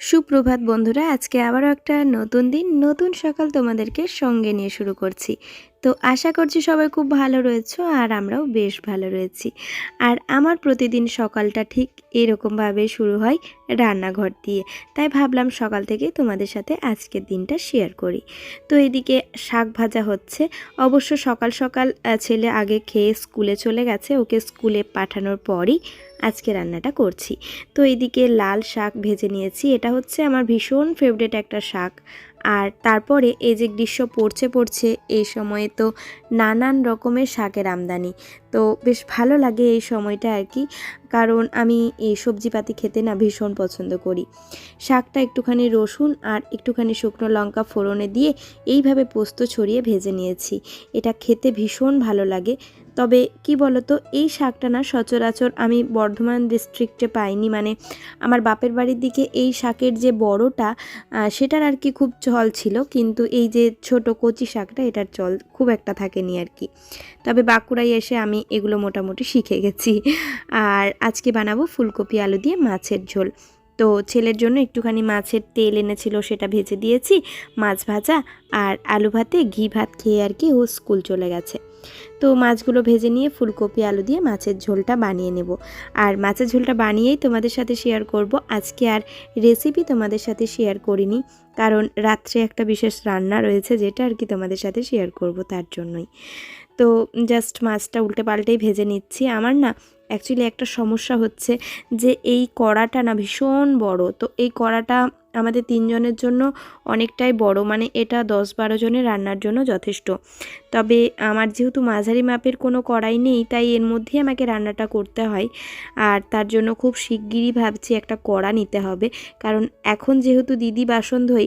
সুপ্রভাত বন্ধুরা আজকে আবারও একটা নতুন দিন নতুন সকাল তোমাদেরকে সঙ্গে নিয়ে শুরু করছি। তো আশা করছি সবাই খুব ভালো রয়েছে আর আমরাও বেশ ভালো রয়েছি। আর আমার প্রতিদিন সকালটা ঠিক এরকমভাবে শুরু হয় রান্নাঘর দিয়ে। তাই ভাবলাম সকাল থেকে তোমাদের সাথে আজকের দিনটা শেয়ার করি। তো এদিকে শাক ভাজা হচ্ছে। অবশ্য সকাল সকাল ছেলে আগে খেয়ে স্কুলে চলে গেছে। ওকে স্কুলে পাঠানোর পরই আজকে রান্নাটা করছি। তো এদিকে লাল শাক ভেজে নিয়েছি। এটা হচ্ছে আমার ভীষণ ফেভারিট একটা শাক। আর তারপরে এই যে গ্রীষ্ম পড়ছে পড়ছে, এই সময়ে তো নানান রকমের শাকের আমদানি। তো বেশ ভালো লাগে এই সময়টা আর কি, কারণ আমি এই সবজিপাতি খেতে না ভীষণ পছন্দ করি। শাকটা একটুখানি রসুন আর একটুখানি শুকনো লঙ্কা ফোড়নে দিয়ে এইভাবে পোস্ত ছড়িয়ে ভেজে নিয়েছি। এটা খেতে ভীষণ ভালো লাগে। তবে কি বলতো, এই শাকটা না সচরাচর আমি বর্ধমান ডিস্ট্রিক্টে পাইনি। মানে আমার বাপের বাড়ির দিকে এই শাকের যে বড়টা সেটার আর কি খুব চল ছিল। কিন্তু এই যে ছোট কচি শাকটা, এটার চল খুব একটা থাকেনি আর কি। তবে বাঁকুড়ায় এসে আমি এগুলো মোটামুটি শিখে গেছি। আর আজকে বানাবো ফুলকপি আলু দিয়ে মাছের ঝোল। তো ছেলের জন্য একটুখানি মাছের তেল এনেছিল, সেটা ভেজে দিয়েছি, মাছ ভাজা আর আলু ভাতে ঘি ভাত খেয়ে আর কি ও স্কুল চলে গেছে। তো মাছগুলো ভেজে নিয়ে ফুলকপি, আলু দিয়ে মাছের ঝোলটা বানিয়ে নেব। আর মাছের ঝোলটা বানিয়েই তোমাদের সাথে শেয়ার করব। আজকে আর রেসিপি তোমাদের সাথে শেয়ার করিনি, কারণ রাত্রে একটা বিশেষ রান্না রয়েছে যেটা আর কি তোমাদের সাথে শেয়ার করব তার জন্যই। তো জাস্ট মাছটা উল্টে পাল্টেই ভেজে নিচ্ছি। আমার না অ্যাকচুয়ালি একটা সমস্যা হচ্ছে যে এই কড়াটা না ভীষণ বড়, তো এই কড়াটা আমাদের তিনজনের জন্য অনেকটাই বড় মানে এটা দশ বারো জনের রান্নার জন্য যথেষ্ট। তবে আমার যেহেতু মাঝারি মাপের কোনো কড়াই নেই তাই এর মধ্যে আমাকে রান্নাটা করতে হয়। আর তার জন্য খুব শিগগিরই ভাবছি একটা কড়া নিতে হবে। কারণ এখন যেহেতু দিদি বাসন আহ,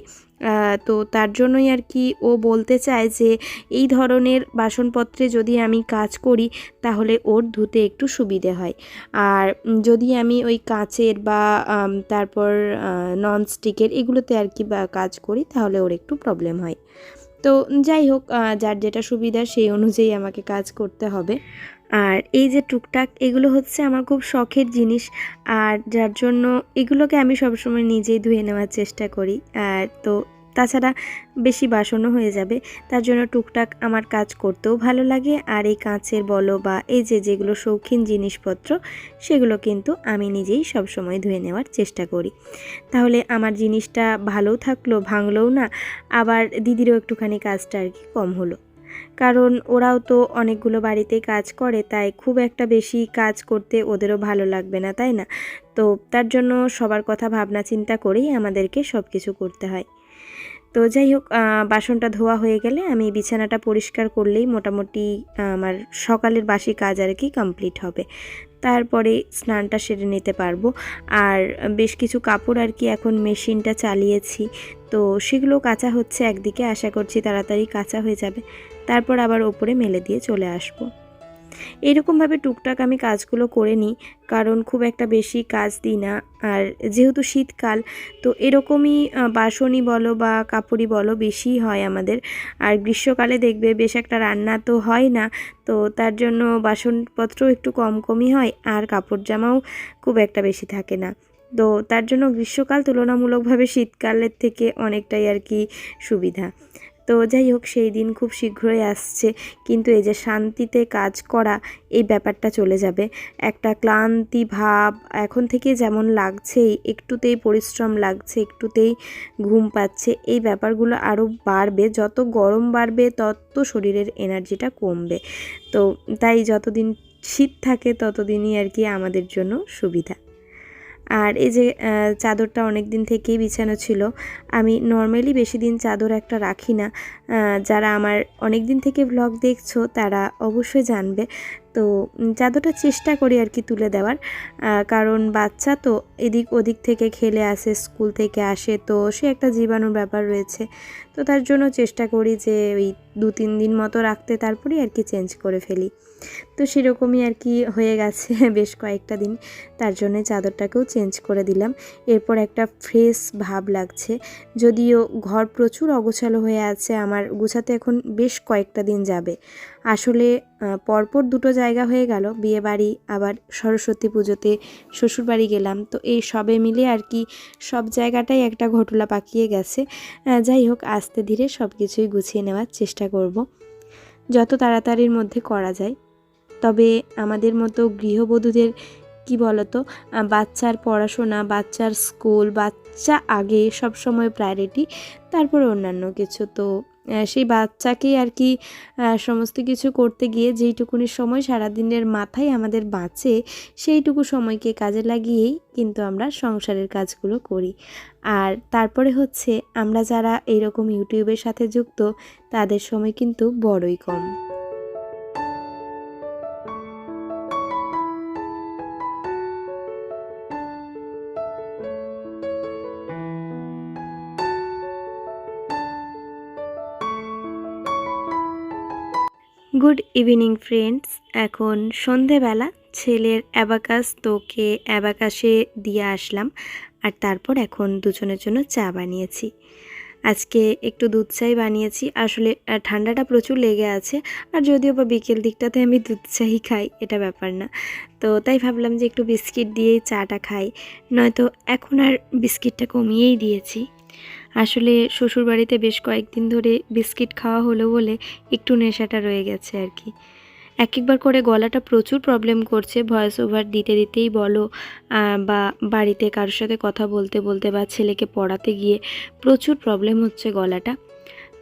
তো তার জন্যই আর কি ও বলতে চায় যে এই ধরনের বাসনপত্রে যদি আমি কাজ করি তাহলে ওর ধুতে একটু সুবিধে হয়। আর যদি আমি ওই কাঁচের বা তারপর নন স্টিকের এগুলোতে আর কি বা, কাজ করি তাহলে ওর একটু প্রবলেম হয়। তো যাই হোক যার যেটা সুবিধা সেই অনুযায়ী আমাকে কাজ করতে হবে। আর এই যে টুকটাক, এগুলো হচ্ছে আমার খুব শখের জিনিস। আর যার জন্য এগুলোকে আমি সবসময় নিজেই ধুয়ে নেওয়ার চেষ্টা করি। আর তো তাছাড়া বেশি বাসনও হয়ে যাবে। তার জন্য টুকটাক আমার কাজ করতেও ভালো লাগে। আর এই কাঁচের বলো বা এই যে যেগুলো শৌখিন জিনিসপত্র, সেগুলো কিন্তু আমি নিজেই সবসময় ধুয়ে নেওয়ার চেষ্টা করি। তাহলে আমার জিনিসটা ভালোও থাকল, ভাঙলোও না। আবার দিদিরও একটুখানি কাজটা আর কি কম হলো। কারণ ওরাও তো অনেকগুলো বাড়িতেই কাজ করে, তাই খুব একটা বেশি কাজ করতে ওদেরও ভালো লাগবে না, তাই না? তো তার জন্য সবার কথা ভাবনা চিন্তা করেই আমাদেরকে সব কিছু করতে হয়। তো যাই হোক বাসনটা ধোয়া হয়ে গেলে আমি বিছানাটা পরিষ্কার করলেই মোটামুটি আমার সকালের বাসি কাজ আর কি কমপ্লিট হবে। তারপরে স্নানটা সেরে নিতে পারব। আর বেশ কিছু কাপড় আর কি এখন মেশিনটা চালিয়েছি। তো সেগুলো কাঁচা হচ্ছে একদিকে, আশা করছি তাড়াতাড়ি কাঁচা হয়ে যাবে। তারপর আবার ওপরে মেলে দিয়ে চলে আসব। এরকমভাবে টুকটাক আমি কাজগুলো করে নিই, কারণ খুব একটা বেশি কাজ দিই না। আর যেহেতু শীতকাল, তো এরকমই বাসনই বলো বা কাপড়ই বলো বেশিই হয় আমাদের। আর গ্রীষ্মকালে দেখবে বেশ একটা রান্না তো হয় না, তো তার জন্য বাসনপত্রও একটু কম কমই হয়, আর কাপড় জামাও খুব একটা বেশি থাকে না। তো তার জন্য গ্রীষ্মকাল তুলনামূলকভাবে শীতকালের থেকে অনেকটাই আর কি সুবিধা। তো যাই হোক, সেই দিন খুব শীঘ্রই আসছে। কিন্তু এই যে শান্তিতে কাজ করা, এই ব্যাপারটা চলে যাবে। একটা ক্লান্তি ভাব এখন থেকে যেমন লাগছেই, একটুতেই পরিশ্রম লাগছে, একটুতেই ঘুম পাচ্ছে, এই ব্যাপারগুলো আরও বাড়বে। যত গরম বাড়বে, তত শরীরের এনার্জিটা কমবে। তো তাই যতদিন শীত থাকে, ততদিনই আর কি আমাদের জন্য সুবিধা। আর এই যে চাদরটা অনেক দিন থেকেই বিছানো ছিল। আমি নর্মালি বেশি দিন চাদর একটা রাখি না। যারা আমার অনেক দিন থেকে ব্লগ দেখছ, তারা অবশ্যই জানবে। তো চাদরটা চেষ্টা করি আর কি তুলে দেওয়ার। কারণ বাচ্চা তো এদিক ওদিক থেকে খেলে আসে স্কুল থেকে আসে, তো সে একটা জীবাণুর ব্যাপার রয়েছে। তো তার জন্য চেষ্টা করি যে ওই দু তিন দিন মতো রাখতে, তারপরেই আর কি চেঞ্জ করে ফেলি। তো সেরকমই আর কি হয়ে গেছে বেশ কয়েকটা দিন। তার জন্য চাদরটাকেও চেঞ্জ করে দিলাম। এরপর একটা ফ্রেশ ভাব লাগছে। যদিও ঘর প্রচুর অগোছালো হয়ে আছে, আমার গুছাতে এখন বেশ কয়েকটা দিন যাবে। আসলে পরপর দুটো জায়গা হয়ে গেল। বিয়ে বাড়ি আবার সরস্বতী পুজোতে শ্বশুরবাড়ি গেলাম। তো এই সবে মিলে আর কি সব জায়গাটাই একটা ঘটলা পাকিয়ে গেছে। যাই হোক, আস্তে ধীরে সব কিছুই গুছিয়ে নেওয়ার চেষ্টা করব। যত তাড়াতাড়ির মধ্যে করা যায়। তবে আমাদের মতো গৃহবধূদের কি বলতো? বাচ্চার পড়াশোনা, বাচ্চার স্কুল, বাচ্চা আগে সব সময় প্রায়োরিটি তারপর অন্যান্য কিছু। তো সেই বাচ্চাকেই আর কি সমস্ত কিছু করতে গিয়ে যেইটুকুনি সময় সারাদিনের মাথায় আমাদের বাঁচে, সেইটুকু সময়কে কাজে লাগিয়েই কিন্তু আমরা সংসারের কাজগুলো করি। আর তারপরে হচ্ছে, আমরা যারা এইরকম ইউটিউবের সাথে যুক্ত, তাদের সময় কিন্তু বড়ই কম। Good evening, friends. এখন সন্ধেবেলা, ছেলের অ্যাবাকাস তোকে অ্যাবাকাসে দিয়ে আসলাম, আর তারপর এখন দুজনের জন্য চা বানিয়েছি। আজকে একটু দুধ চাই বানিয়েছি। আসলে ঠান্ডাটা প্রচুর লেগে আছে, আর যদিও বা বিকেল দিকটাতে আমি দুধ চাই খাই, এটা ব্যাপার না। তো তাই ভাবলাম যে একটু বিস্কিট দিয়েই চাটা খাই, নয়তো এখন আর বিস্কিটটা কমিয়েই দিয়েছি। আসলে শ্বশুরবাড়িতে বেশ কয়েকদিন ধরে বিস্কিট খাওয়া হলো বলে একটু নেশাটা রয়ে গেছে আর কি। এক একবার করে গলাটা প্রচুর প্রবলেম করছে ভয়েস ওভার দিতে দিতেই বলো বা বাড়িতে কারোর সাথে কথা বলতে বলতে বা ছেলেকে পড়াতে গিয়ে প্রচুর প্রবলেম হচ্ছে গলাটা।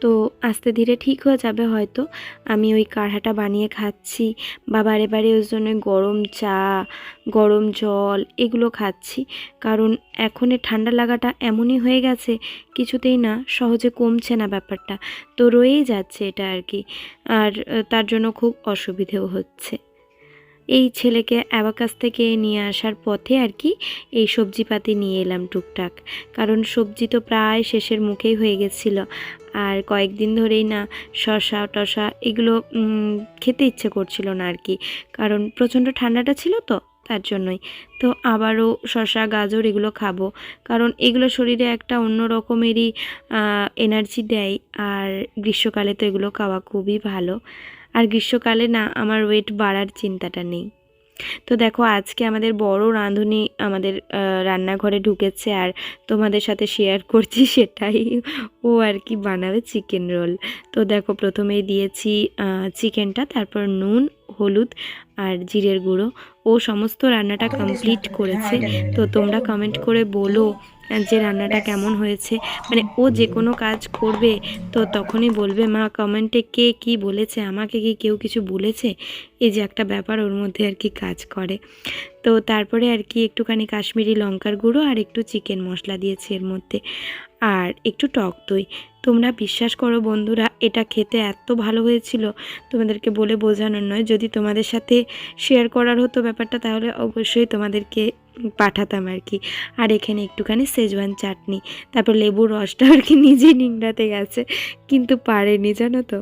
তো আস্তে ধীরে ঠিক হয়ে যাবে হয়তো। আমি ওই কাঢ়াটা বানিয়ে খাচ্ছি। বা বারে বারে ওর জন্য গরম চা, গরম জল এগুলো খাচ্ছি। কারণ এখন ঠান্ডা লাগাটা এমনই হয়ে গেছে, কিছুতেই না সহজে কমছে না ব্যাপারটা। তো রয়েই যাচ্ছে এটা আর কি। আর তার জন্য খুব অসুবিধেও হচ্ছে। এই ছেলেকে অ্যাবাকাস থেকে নিয়ে আসার পথে আর কি এই সবজিপাতি নিয়ে এলাম টুকটাক। কারণ সবজি তো প্রায় শেষের মুখেই হয়ে গেছিল। আর কয়েকদিন ধরেই না শশা টশা এগুলো খেতে ইচ্ছে করছিল না আর কি। কারণ প্রচণ্ড ঠান্ডাটা ছিল তো তার জন্যই। তো আবারও শশা গাজর এগুলো খাব। কারণ এগুলো শরীরে একটা অন্য রকমেরই এনার্জি দেয়। আর গ্রীষ্মকালে তো এগুলো খাওয়া খুবই ভালো। আর গ্রীষ্মকালে না আমার ওয়েট বাড়ার চিন্তাটা নেই। তো দেখো, আজকে আমাদের বড় রাঁধুনি আমাদের রান্নাঘরে ঢুকেছে আর তোমাদের সাথে শেয়ার করছি সেটাই। ও আর কি বানাবে চিকেন রোল তো দেখো, প্রথমেই দিয়েছি চিকেনটা তারপর নুন হলুদ আর জিরের গুঁড়ো। ও সমস্ত রান্নাটা কমপ্লিট করেছে। তো তোমরা কমেন্ট করে বলো যে রান্নাটা কেমন হয়েছে। মানে ও যে কোনো কাজ করবে তো তখনই বলবে মা কমেন্টে কে কি বলেছে? আমাকে কি কেউ কিছু বলেছে? এই যে একটা ব্যাপার ওর মধ্যে আর কি কাজ করে। তো তারপরে আর কি একটুখানি কাশ্মীরি লঙ্কার গুঁড়ো আর একটু চিকেন মশলা দিয়েছি এর মধ্যে। আর একটু টক দই। তোমরা বিশ্বাস করো বন্ধুরা, এটা খেতে এত ভালো হয়েছিল, তোমাদেরকে বলে বোঝানোর নয়। যদি তোমাদের সাথে শেয়ার করার হতো ব্যাপারটা, তাহলে অবশ্যই তোমাদেরকে পাঠাতাম আর কি। আর এখানে একটুখানি সেজওয়ান চাটনি, তারপর লেবুর রসটা আর কি নিজেই নিংড়াতে গেছে, কিন্তু পারেনি, জানো তো।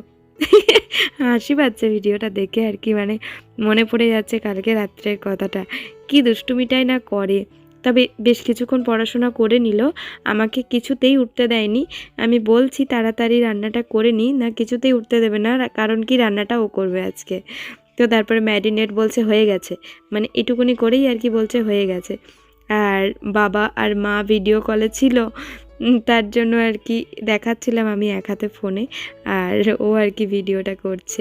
হাসি পাচ্ছে ভিডিওটা দেখে আর কি মানে মনে পড়ে যাচ্ছে কালকে রাত্রের কথাটা। কি দুষ্টুমিটাই না করে। তবে বেশ কিছুক্ষণ পড়াশোনা করে নিল। আমাকে কিছুতেই উঠতে দেয়নি। আমি বলছি, তাড়াতাড়ি রান্নাটা করে নিই না, কিছুতেই উঠতে দেবে না, কারণ কি রান্নাটা ও করবে আজকে। তো তারপরে ম্যারিনেট বলছে, হয়ে গেছে। মানে এটুকুনি করেই আর কি বলছে, হয়ে গেছে। আর বাবা আর মা ভিডিও কলে ছিল তার জন্য আর কি দেখাচ্ছিলাম আমি এক হাতে ফোনে, আর ও আর কি ভিডিওটা করছে।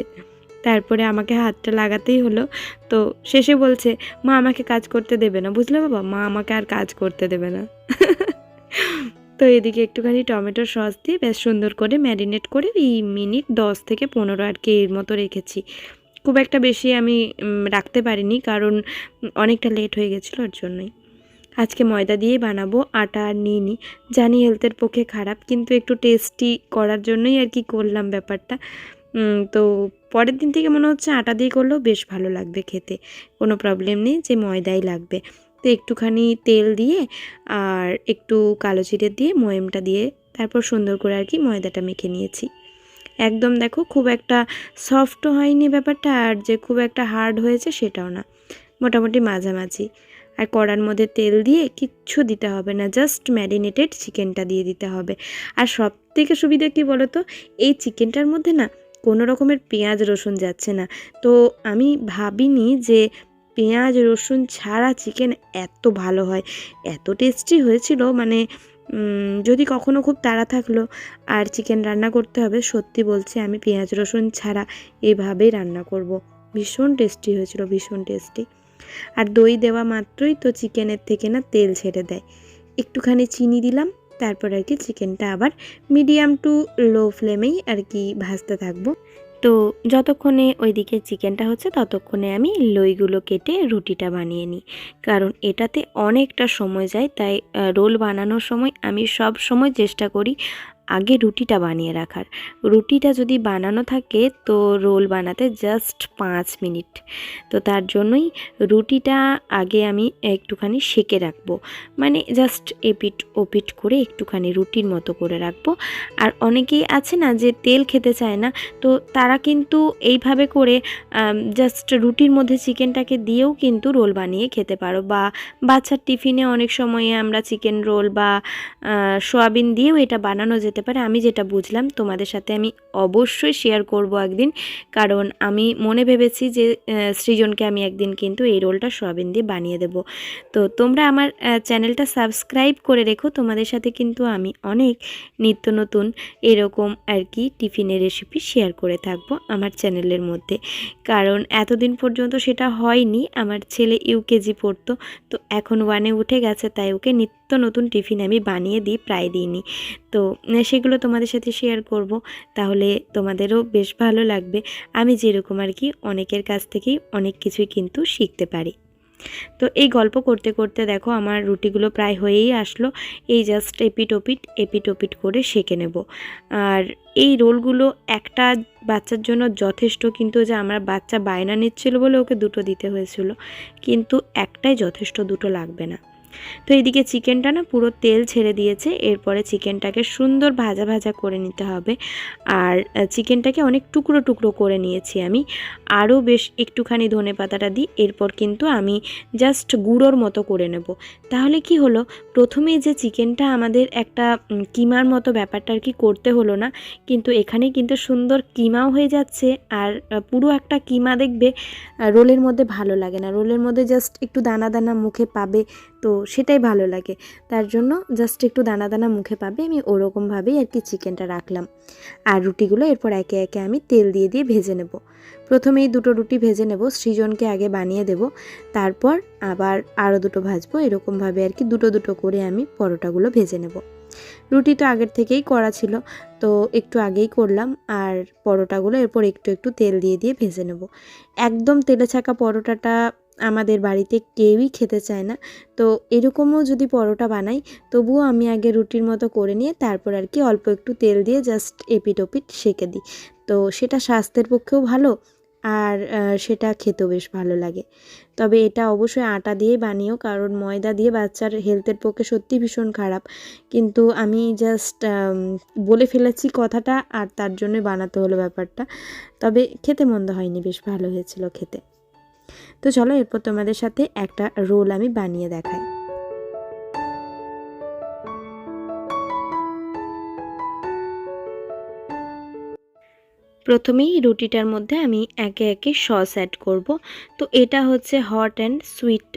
তারপরে আমাকে হাতটা লাগাতেই হলো। তো শেষে বলছে, মা আমাকে কাজ করতে দেবে না। বুঝলে বাবা? মা আমাকে আর কাজ করতে দেবে না। তো এদিকে একটুখানি টমেটো সস দিয়ে বেশ সুন্দর করে ম্যারিনেট করে এই মিনিট দশ থেকে পনেরো আর কি এর মতো রেখেছি। খুব একটা বেশি আমি রাখতে পারিনি কারণ অনেকটা লেট হয়ে গেছিল ওর জন্যই। আজকে ময়দা দিয়েই বানাবো, আটা আর নিইনি। জানি হেলথের পক্ষে খারাপ, কিন্তু একটু টেস্টি করার জন্যই আর কি করলাম ব্যাপারটা। তো পরের দিন থেকে মনে হচ্ছে আটা দিয়ে করলেও বেশ ভালো লাগবে খেতে। কোনো প্রবলেম নেই, যে ময়দাই লাগবে। তো একটুখানি তেল দিয়ে আর একটু কালো জিরে দিয়ে ময়েমটা দিয়ে তারপর সুন্দর করে আর কি ময়দাটা মেখে নিয়েছি। একদম দেখো খুব একটা সফটও হয়নি ব্যাপারটা আর যে খুব একটা হার্ড হয়েছে সেটাও না। মোটামুটি মাঝামাঝি। আর কড়ার মধ্যে তেল দিয়ে কিচ্ছু দিতে হবে না জাস্ট ম্যারিনেটেড চিকেনটা দিয়ে দিতে হবে। আর সব থেকে সুবিধা কী বলো তো এই চিকেনটার মধ্যে না কোনো রকমের পেঁয়াজ রসুন যাচ্ছে না। তো আমি ভাবিনি যে পেঁয়াজ রসুন ছাড়া চিকেন এত ভালো হয়। এত টেস্টি হয়েছিল মানে যদি কখনো খুব তাড়া থাকল, আর চিকেন রান্না করতে হবে, সত্যি বলছি আমি পেঁয়াজ রসুন ছাড়া এভাবেই রান্না করব। ভীষণ টেস্টি হয়েছিল, ভীষণ টেস্টি আর দই দেওয়া মাত্রই তো চিকেনের থেকে না তেল ছেড়ে দেয়। একটুখানি চিনি দিলাম তারপর আর কি চিকেনটা আবার মিডিয়াম টু লো ফ্লেমেই আর কি ভাজতে থাকব। তো যতক্ষণে ওইদিকে চিকেনটা হচ্ছে ততক্ষণে আমি লইগুলো কেটে রুটিটা বানিয়ে নিই। কারণ এটাতে অনেকটা সময় যায়, তাই রোল বানানোর সময় আমি সব সময় চেষ্টা করি আগে রুটিটা বানিয়ে রাখার। রুটিটা যদি বানানো থাকে, তো রোল বানাতে জাস্ট পাঁচ মিনিট। তো তার জন্যই রুটিটা আগে আমি একটুখানি সেকে রাখব। মানে জাস্ট এপিট ওপিট করে একটুখানি রুটির মতো করে রাখব। আর অনেকেই আছে না যে তেল খেতে চায় না, তো তারা কিন্তু এইভাবে করে জাস্ট রুটির মধ্যে চিকেনটাকে দিয়েও কিন্তু রোল বানিয়ে খেতে পারো। বা বাচ্চার টিফিনে অনেক সময়ে আমরা চিকেন রোল বা সোয়াবিন দিয়েও এটা বানানো যেতে পারে, আমি যেটা বুঝলাম তোমাদের সাথে আমি অবশ্যই শেয়ার করব একদিন। কারণ আমি মনে ভেবেছি যে সৃজনকে আমি একদিন কিন্তু এই রোলটা সোয়াবিন দিয়ে বানিয়ে দেব। তো তোমরা আমার চ্যানেলটা সাবস্ক্রাইব করে রেখো, তোমাদের সাথে কিন্তু আমি অনেক নিত্য নতুন এরকম আর কি টিফিনের রেসিপি শেয়ার করে থাকব আমার চ্যানেলের মধ্যে। কারণ এতদিন পর্যন্ত সেটা হয়নি, আমার ছেলে ইউকেজি পড়তো, তো এখন ওয়ানে উঠে গেছে, তাই ওকে নিত্য নতুন টিফিন আমি বানিয়ে দিই, প্রায় দিইনি। তো সেগুলো তোমাদের সাথে শেয়ার করব। তাহলে তোমাদেরও বেশ ভালো লাগবে। আমি যেরকম আর কি অনেকের কাছ থেকেই অনেক কিছুই কিন্তু শিখতে পারি। তো, এই গল্প করতে করতে দেখো আমার রুটিগুলো প্রায় হয়েই আসলো। এই জাস্ট এপিট ওপিট এপিট ওপিট করে সেঁকে নেব। আর এই রোলগুলো একটা বাচ্চার জন্য যথেষ্ট কিন্তু যে আমার বাচ্চা বায়না নিচ্ছিল বলে ওকে দুটো দিতে হয়েছিল। কিন্তু একটাই যথেষ্ট, দুটো লাগবে না। তো এইদিকে চিকেনটা না পুরো তেল ছেড়ে দিয়েছে, এরপরে চিকেনটাকে সুন্দর ভাজা ভাজা করে নিতে হবে। আর চিকেনটাকে অনেক টুকরো টুকরো করে নিয়েছি আমি। আরও বেশ একটুখানি ধনে পাতাটা দিই, এরপর কিন্তু আমি জাস্ট গুঁড়োর মতো করে নেব। তাহলে কি হলো? প্রথমে যে চিকেনটা আমাদের একটা কিমার মতো ব্যাপারটা আর কি করতে হলো না, কিন্তু এখানে কিন্তু সুন্দর কিমাও হয়ে যাচ্ছে। আর পুরো একটা কিমা দেখবে রোলের মধ্যে ভালো লাগে না। রোলের মধ্যে জাস্ট একটু দানা দানা মুখে পাবে তো সেটাই ভালো লাগে। তার জন্য জাস্ট একটু দানা দানা মুখে পাবে, আমি ওরকমভাবেই আর কি চিকেনটা রাখলাম। আর রুটিগুলো এরপর একে একে আমি তেল দিয়ে দিয়ে ভেজে নেব। প্রথমেই দুটো রুটি ভেজে নেব, সৃজনকে আগে বানিয়ে দেব। তারপর আবার আরও দুটো ভাজবো, এরকমভাবে আর কি দুটো দুটো করে আমি পরোটাগুলো ভেজে নেব। রুটি তো আগের থেকেই করা ছিল, তো একটু আগেই করলাম। আর পরোটাগুলো এরপর একটু একটু তেল দিয়ে দিয়ে ভেজে নেব। একদম তেলে ছাকা পরোটাটা আমাদের বাড়িতে কেউই খেতে চায় না। তো এরকমও যদি পরোটা বানাই, তবুও আমি আগে রুটির মতো করে নিয়ে তারপর আর কি অল্প একটু তেল দিয়ে জাস্ট এপিট ওপিট সেঁকে দিই। তো সেটা স্বাস্থ্যের পক্ষেও ভালো আর সেটা খেতেও বেশ ভালো লাগে। তবে এটা অবশ্যই আটা দিয়ে বানিও, কারণ ময়দা দিয়ে বাচ্চার হেলথের পক্ষে সত্যি ভীষণ খারাপ। কিন্তু আমি জাস্ট বলে ফেলেছি কথাটা আর তার জন্যই বানাতে হলো ব্যাপারটা। তবে খেতে মন্দ হয়নি, বেশ ভালো হয়েছিল খেতে। তো চলো এরপর তোমাদের সাথে একটা রোল আমি বানিয়ে দেখাই। প্রথমেই রুটিটার মধ্যে আমি একে একে সস অ্যাড করব। তো এটা হচ্ছে হট অ্যান্ড সুইট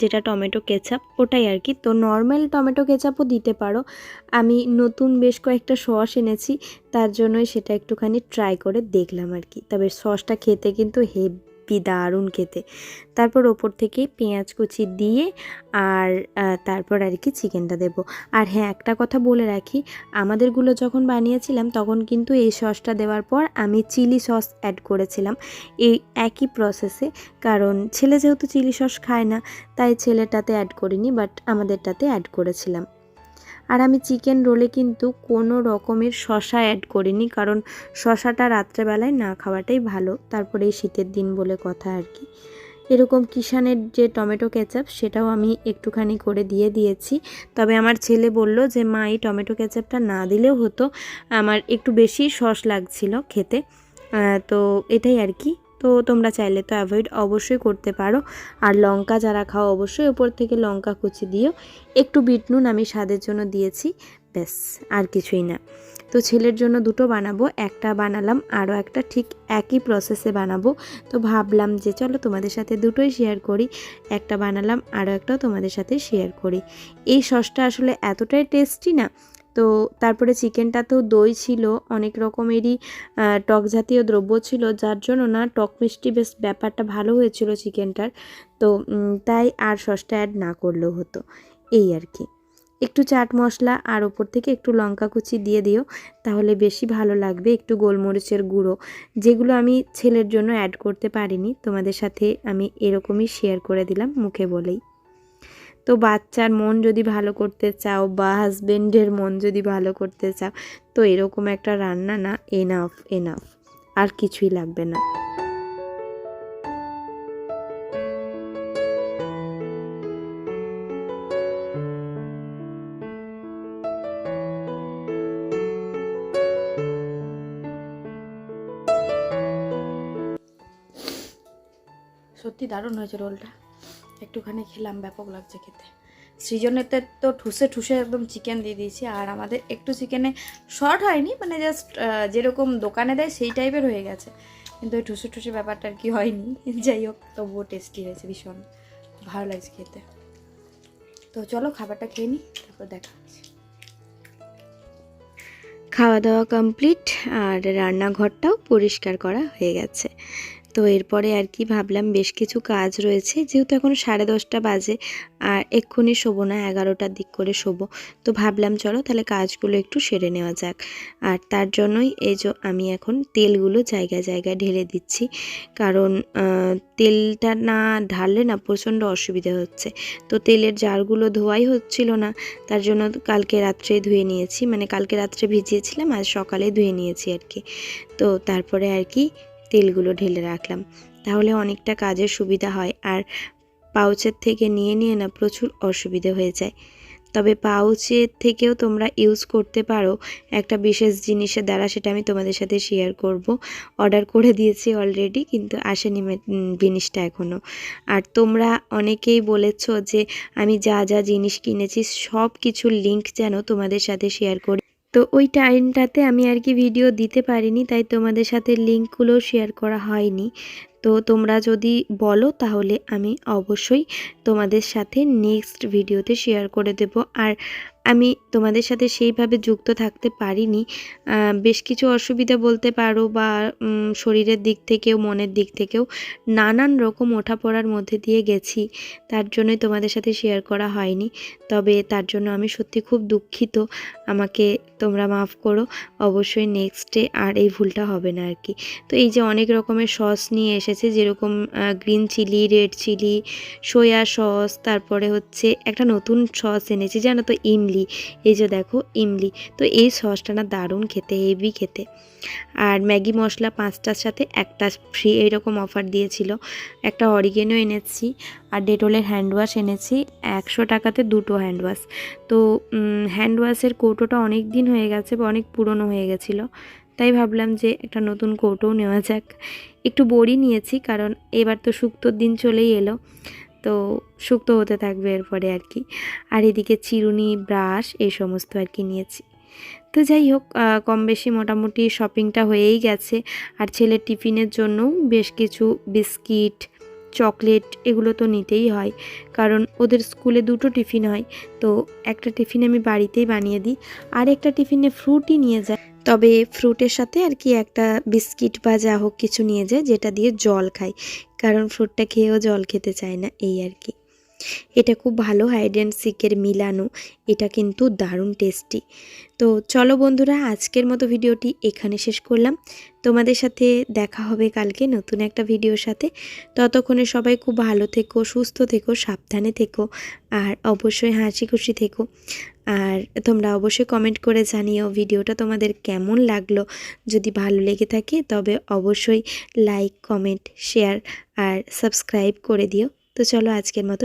যেটা টমেটো কেচাপ, ওটাই আর কি। তো নর্মাল টমেটো কেচাপও দিতে পারো। আমি নতুন বেশ কয়েকটা সস এনেছি, তার জন্যই সেটা একটুখানি ট্রাই করে দেখলাম আর কি। তবে সসটা খেতে কিন্তু হেভি দারুণ খেতে। তারপর ওপর থেকে পেঁয়াজ কুচি দিয়ে আর তারপর আর কি চিকেনটা দেবো। আর হ্যাঁ একটা কথা বলে রাখি, আমাদেরগুলো যখন বানিয়েছিলাম তখন কিন্তু এই সসটা দেওয়ার পর আমি চিলি সস অ্যাড করেছিলাম এই একই প্রসেসে কারণ ছেলে যেহেতু চিলি সস খায় না, তাই ছেলেটাতে অ্যাড করিনি বাট আমাদেরটাতে অ্যাড করেছিলাম। আর আমি চিকেন রোলে কিন্তু কোনো রকমের শশা অ্যাড করিনি, কারণ শশাটা রাত্রেবেলায় না খাওয়াটাই ভালো, তারপরে এই শীতের দিন বলে কথা আর কি। এরকম কিষানের যে টমেটো কেচাপ, সেটাও আমি একটুখানি করে দিয়ে দিয়েছি। তবে আমার ছেলে বলল যে, মা, এই টমেটো কেচাপটা না দিলেও হতো, আমার একটু বেশি সস লাগছিল খেতে। তো এটাই আর কি। তো তোমরা চাইলে তো অ্যাভয়েড অবশ্যই করতে পারো। আর লঙ্কা যারা খাও, অবশ্যই ওপর থেকে লঙ্কা কুচি দিও। একটু বিট নুন আমি স্বাদের জন্য দিয়েছি, ব্যাস, আর কিছুই না। তো ছেলের জন্য দুটো বানাবো, একটা বানালাম, আরও একটা ঠিক একই প্রসেসে বানাবো। তো ভাবলাম যে চলো তোমাদের সাথে দুটোই শেয়ার করি, একটা বানালাম, আরও একটাও তোমাদের সাথে শেয়ার করি। এই সসটা আসলে এতটাই টেস্টি না তো তারপরে চিকেনটাতেও দই ছিল, অনেক রকমেরই টক জাতীয় দ্রব্য ছিল, যার জন্য না টক মিষ্টি বেশ ব্যাপারটা ভালো হয়েছিল চিকেনটার। তো তাই আর সসটা অ্যাড না করলেও হতো। এই আর কি। একটু চাট মশলা আর ওপর থেকে একটু লঙ্কা কুচি দিয়ে দিও, তাহলে বেশি ভালো লাগবে একটু গোলমরিচের গুঁড়ো। যেগুলো আমি ছেলের জন্য অ্যাড করতে পারিনি, তোমাদের সাথে আমি এরকমই শেয়ার করে দিলাম, মুখে বলেই। তো বাচ্চার মন যদি ভালো করতে চাও বা হাজবেন্ডের মন যদি ভালো করতে চাও, তো এরকম একটা রান্না না এনাফ এনাফ আর কিছুই লাগবে না। সত্যি দারুণ হয়েছে রোলটা। একটুখানি খেলাম, ব্যাপক লাগছে খেতে। সৃজনেতে তো ঠুসে ঠুসে একদম চিকেন দিয়ে দিয়েছি, আর আমাদের একটু চিকেনে শর্ট হয়নি মানে জাস্ট যেরকম দোকানে দেয় সেই টাইপের হয়ে গেছে। কিন্তু ওই ঠুসে ঠুসে ব্যাপারটা আর কি হয়নি, যাই হোক, তবুও টেস্টি হয়েছে ভীষণ ভালো লাগছে খেতে। তো চলো খাবারটা খেয়ে নিই তারপর দেখা হচ্ছে। খাওয়া দাওয়া কমপ্লিট আর রান্নাঘরটাও পরিষ্কার করা হয়ে গেছে। তো এরপরে আর কি ভাবলাম বেশ কিছু কাজ রয়েছে। যেহেতু এখন সাড়ে দশটা বাজে, আর এক্ষুনি শোবো না, এগারোটার দিক করে শোবো। তো ভাবলাম চলো তাহলে কাজগুলো একটু সেরে নেওয়া যাক। আর তার জন্যই এই যে আমি এখন তেলগুলো জায়গায় জায়গায় ঢেলে দিচ্ছি। কারণ তেলটা না ঢাললে না প্রচণ্ড অসুবিধা হচ্ছে। তো তেলের জারগুলো ধোয়াই হচ্ছিল না, তার জন্য কালকে রাত্রে ধুয়ে নিয়েছি। মানে কালকে রাত্রে ভিজিয়েছিলাম, আজ সকালে ধুয়ে নিয়েছি আর কি। তো তারপরে আর কি তেলগুলো ঢেলে রাখলাম। তাহলে অনেকটা কাজের সুবিধা হয় আর পাউচের থেকে নিয়ে নিয়ে না প্রচুর অসুবিধে হয়ে যায়। তবে পাউচের থেকেও তোমরা ইউজ করতে পারো। একটা বিশেষ জিনিসের দ্বারা সেটা আমি তোমাদের সাথে শেয়ার করব। অর্ডার করে দিয়েছি অলরেডি কিন্তু আসেনি জিনিসটা এখনও আর তোমরা অনেকেই বলেছ যে আমি যা যা জিনিস কিনেছি সব কিছুর লিঙ্ক যেন তোমাদের সাথে শেয়ার করি। তো ওই টাইমটাতে আমি আর কি ভিডিও দিতে পারিনি, তাই তোমাদের সাথে লিঙ্কগুলো শেয়ার করা হয়নি। তো তোমরা যদি বলো তাহলে আমি অবশ্যই তোমাদের সাথে নেক্সট ভিডিওতে শেয়ার করে দেব। আর আমি তোমাদের সাথে সেইভাবে যুক্ত থাকতে পারিনি। বেশ কিছু অসুবিধা বলতে পারো বা শরীরের দিক থেকেও, মনের দিক থেকেও নানান রকম ওঠাপড়ার মধ্যে দিয়ে গেছি। তার জন্যই তোমাদের সাথে শেয়ার করা হয়নি। তবে তার জন্য আমি সত্যি খুব দুঃখিত। আমাকে তোমরা মাফ করো। অবশ্যই নেক্সটে আর এই ভুলটা হবে না আর কি। তো এই যে অনেক রকমের সস নিয়ে এসেছে, যেরকম green chilli red chilli soya sauce তারপরে হচ্ছে একটা নতুন সস এনেছি। জানো তো, ইমলি। এই যে দেখো, ইমলি। তো এই সসটা না দারুণ খেতে, হেভি খেতে। আর ম্যাগি মশলা পাঁচটার সাথে একটা ফ্রি এইরকম অফার দিয়েছিল। একটা অরিগেনও এনেছি, আর ডেটলের হ্যান্ড ওয়াশ এনেছি, একশো টাকাতে দুটো হ্যান্ড ওয়াশ তো হ্যান্ড ওয়াশের কৌটোটা অনেক দিন হয়ে গেছে বা অনেক পুরনো হয়ে গেছিল। তাই ভাবলাম যে একটা নতুন কৌটোও নেওয়া যাক। একটু বড়ি নিয়েছি, কারণ এবার তো শুক্তোর দিন চলেই এলো। তো শুক্তো হতে থাকবে এরপরে আর কি। আর এদিকে চিরুনি, ব্রাশ এই সমস্ত আর কি নিয়েছি। তো যাই হোক কম বেশি মোটামুটি শপিংটা হয়েই গেছে। আর ছেলের টিফিনের জন্যও বেশ কিছু বিস্কিট, চকলেট এগুলো তো নিতেই হয়। কারণ ওদের স্কুলে দুটো টিফিন হয়। তো একটা টিফিন আমি বাড়িতেই বানিয়ে দিই। আর একটা টিফিনে ফ্রুটই নিয়ে যায় তবে ফ্রুটের সাথে আর কি একটা বিস্কিট বা যা হোক কিছু নিয়ে যায়, যেটা দিয়ে জল খাই কারণ ফ্রুটটা খেয়েও জল খেতে চায় না, এই আর কি। এটা খুব ভালো হাইড অ্যান্ড সিকের মিলানো। এটা কিন্তু দারুণ টেস্টি তো চলো বন্ধুরা, আজকের মতো ভিডিওটি এখানে শেষ করলাম। তোমাদের সাথে দেখা হবে কালকে নতুন একটা ভিডিওর সাথে। ততক্ষণে সবাই খুব ভালো থেকো, সুস্থ থেকো, সাবধানে থেকো, আর অবশ্যই হাসি খুশি থেকো। আর তোমরা অবশ্যই কমেন্ট করে জানিও ভিডিওটা তোমাদের কেমন লাগল। যদি ভালো লেগে থাকে, তবে অবশ্যই লাইক কমেন্ট শেয়ার আর সাবস্ক্রাইব করে দিও। তো চলো আজকের মতো